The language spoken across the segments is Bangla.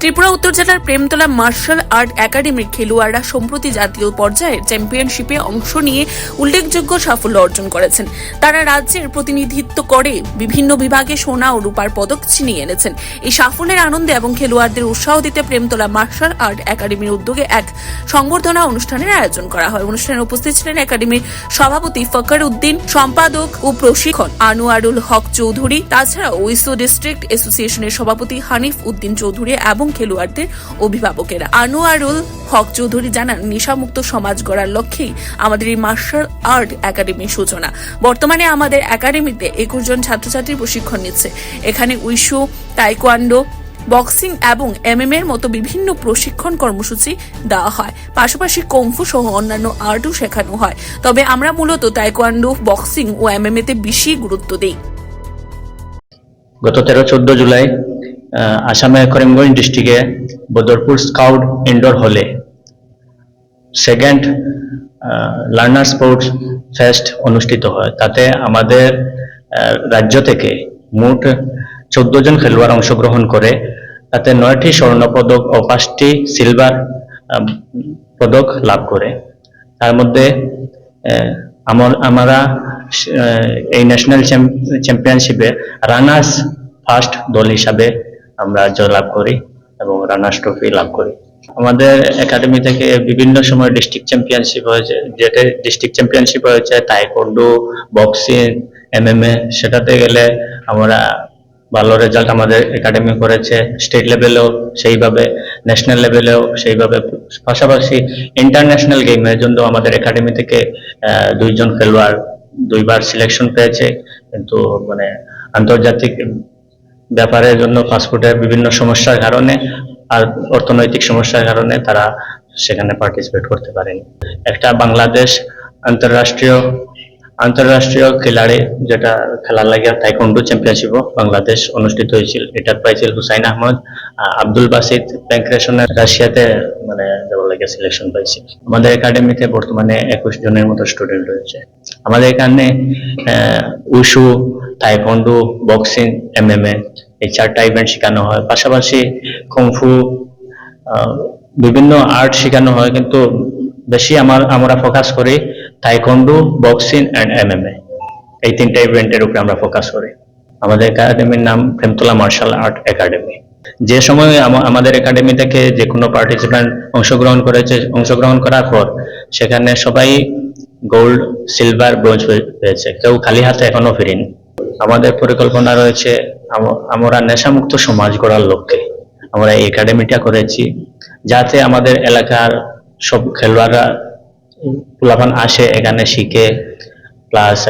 ত্রিপুরা উত্তর জেলার প্রেমতলা মার্শাল আর্ট একাডেমির খেলোয়াড়রা সম্প্রতি জাতীয় পর্যায়ের চ্যাম্পিয়নশিপে অংশ নিয়ে উল্লেখযোগ্য সাফল্য অর্জন করেছেন। তারা রাজ্যের প্রতিনিধিত্ব করে বিভিন্ন বিভাগে সোনা ও রূপার পদক ছিনিয়ে এনেছেন। এই সাফল্যের আনন্দে এবং খেলোয়াড়দের উৎসাহ দিতে প্রেমতলা মার্শাল আর্ট একাডেমির উদ্যোগে এক সংবর্ধনা অনুষ্ঠানের আয়োজন করা হয়। অনুষ্ঠানে উপস্থিত ছিলেন একাডেমির সভাপতি ফকর উদ্দিন, সম্পাদক ও প্রশিক্ষণ আনোয়ারুল হক চৌধুরী, তাছাড়াও উইসো ডিস্ট্রিক্ট অ্যাসোসিয়েশনের সভাপতি হানিফ উদ্দিন চৌধুরী এবং খেলোয়াড়দের অভিভাবকেরা। আনোয়ারুল হক চৌধুরী জানান, নেশামুক্ত সমাজ গড়ার লক্ষ্যেই আমাদের এই মার্শাল আর্ট একাডেমির সূচনা। বর্তমানে আমাদের একাডেমিতে একুশ জন ছাত্রছাত্রী প্রশিক্ষণ নিচ্ছে। এখানে উইশু, তাইকোয়ান্ডো, বক্সিং এবং এমএম এর মতো বিভিন্ন প্রশিক্ষণ কর্মসূচি দেওয়া হয়। পাশাপাশি কম্ফু সহ অন্যান্য আর্টও শেখানো হয়। তবে আমরা মূলত তাইকোয়ান্ডো, বক্সিং ও এমএম তে বেশি গুরুত্ব দিই। গত তেরো চোদ্দ জুলাই আসামের করিমগঞ্জ ডিস্ট্রিক্টে বদরপুর স্কাউট ইনডোর হলে। সেকেন্ড লার্নার স্পোর্টস ফেস্ট অনুষ্ঠিত হয়। তাতে আমাদের রাজ্য থেকে মোট চোদ্দ জন খেলোয়াড় অংশগ্রহণ করে। তাতে নয়টি স্বর্ণ পদক ও পাঁচটি সিলভার পদক লাভ করে। তার মধ্যে আমরা এই ন্যাশনাল চ্যাম্পিয়নশিপে রানার্স ফার্স্ট দল হিসাবে আমরা জয়লাভ করি এবং রানার্স ট্রফি লাভ করি। আমাদের একাডেমি থেকে বিভিন্ন সময় ডিস্ট্রিক্ট চ্যাম্পিয়নশিপ হয়েছে, যেটা ডিস্ট্রিক্ট চ্যাম্পিয়নশিপ হয়েছে তাইকন্ডো বক্সিং এমএমএ সেটাতে গেলে আমরা ভালো রেজাল্ট আমাদের একাডেমি করেছে। স্টেট লেভেলেও সেইভাবে ন্যাশনাল লেভেলেও সেইভাবে। পাশাপাশি ইন্টারন্যাশনাল গেমের জন্য আমাদের একাডেমি থেকে দুইজন খেলোয়াড়, দুইবার সিলেকশন পেয়েছে। কিন্তু মানে আন্তর্জাতিক ব্যাপারের জন্য পাসপোর্টের বিভিন্ন সমস্যার কারণে আর অর্থনৈতিক সমস্যার কারণে তারা সেখানে পার্টিসিপেট করতে পারেনি। একটা বাংলাদেশ আন্তর্রাষ্ট্রীয় আন্তর্রাষ্ট্রীয় খেলাড়ি যেটা খেলার লাগে তাইকন্ডু চ্যাম্পিয়নশিপও বাংলাদেশ অনুষ্ঠিত হয়েছিল, এটা পাইছিল হুসাইন আহমদ আব্দুল বাসিদ প্যাঙ্ক্রেশনের রাশিয়াতে মানে লাগে সিলেকশন পাইছিল আমাদের একাডেমিতে বর্তমানে একুশ জনের মতো স্টুডেন্ট রয়েছে। আমাদের এখানে উশু তাইকন্ডু বক্সিং এমএমএ এই চারটা ইভেন্ট শেখানো হয়। পাশাপাশি আহ, বিভিন্ন আর্ট শেখানো হয়। কিন্তু বেশি আমার আমরা ফোকাস করি তাইকন্ডু বক্সিং অ্যান্ড এমএমএ এই তিনটা ইভেন্টের উপরে আমরা ফোকাস করি। আমাদের একাডেমির নাম প্রেমতলা মার্শাল আর্ট একাডেমি যে সময় আম- আমাদের একাডেমি থেকে যে কোনো পার্টিসিপ্যান্ট অংশগ্রহণ করেছে অংশগ্রহণ করার পর সেখানে সবাই গোল্ড সিলভার ব্রোঞ্জ পেয়েছে কেউ খালি হাতে এখনও ফিরিনি। আমাদের পরিকল্পনা রয়েছে, আম- আমরা নেশামুক্ত সমাজ গড়ার লক্ষ্যে। আমরা এই একাডেমিটা করেছি যাতে আমাদের এলাকার সব খেলোয়াড়রা পোলাপান আসে, এখানে শিখে প্লাস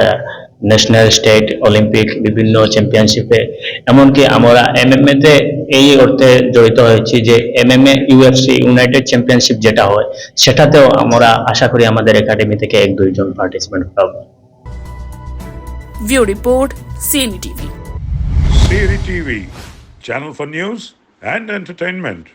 ন্যাশনাল স্টেট অলিম্পিক বিভিন্ন চ্যাম্পিয়নশিপে এমনকি আমরা এমএমএ তে এই অর্থে জড়িত হয়েছি যে M M MMA UFC united championship যেটা হয়, সেটাতেও আমরা আশা করি আমাদের একাডেমি থেকে এক দুইজন পার্টিসিপেন্ট পাবো। View report CNE TV. CNE TV, channel for news and entertainment.